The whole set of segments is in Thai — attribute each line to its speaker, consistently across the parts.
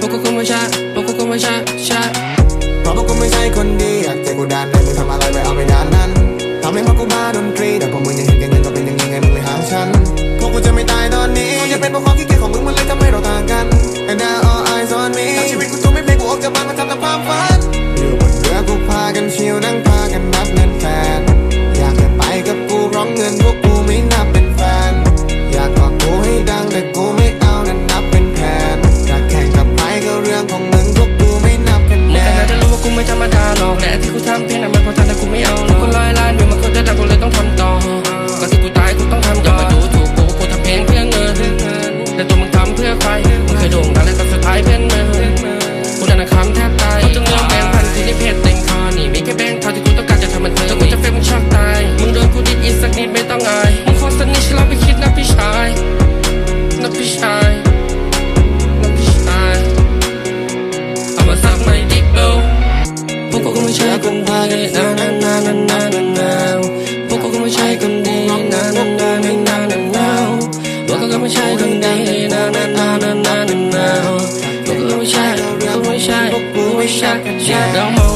Speaker 1: พวกกูคงไม่ใช่พวกกูคงไม่ใช่ใช่เพราะพวกกูไม่ใช่คนดีอยากเจอกูด้านไหน
Speaker 2: มึงทำอะไรไปเอาไปด้านนั้นทำให้พวกกูบ้าดนตรี แต่พอมึงยังเห็นกันยังก็เป็นยังไงมึงเลยหาฉัน พวกกูจะไม่ตายตอนนี้คงจะเป็นเพราะความขี้เกียจของมึงมันเลยทำให้เราต่างกัน And now all eyes on me ทั้งชีวิตกูตัวไม่เป็งกูออกจากบ้านมาทำตามความฝัน ไม่ใช่คนดีนานานานานานาเราไม่ใช่เราไม่ใช่พว
Speaker 1: กกูไม่ใช่กันใช่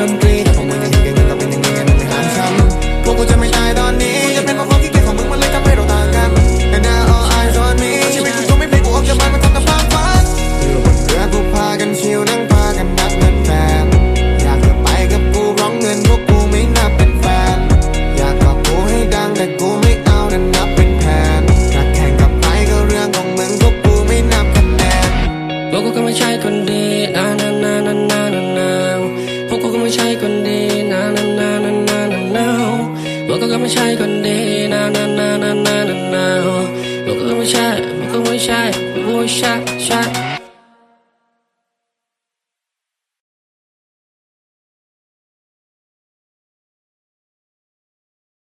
Speaker 1: ดนตรีแต่ผมมึงยังอยู่กันเราเป็นยังไงกันไม่ห่างกันพวกกูจะไม่ตายตอนนี้จะเป็นเพราะความขี้เกียของมึงมันเลยทำให้เราต่างกัน And now all eyes on me ชีวิตกูก็ไม่เปลี่ยนกูออกจากบ้านมาทำกับความฝันอยู่บนเรือกูพากันชิวนั่งพากันนับเงินแฟนอยากจะไปกับกูร้องเงินพวกกูไม่นับเป็นแฟนอยากบอกกูให้ดังแต่กูไม่เอานั่นนับเป็นแผนอยแข่งกับใครก็เรื่องของมึงพวกกูไม่นับคะแนน
Speaker 2: พวกกูก็ไม่ใช่คนดีนานานานา ไม่ใช่คนดีนานานานานานานาบอกก็ไม่ใช่คนดีนานานานานานานาบอกก็ไม่ใช่บอกก็ไม่ใช่บอกไม่ใช่ใช่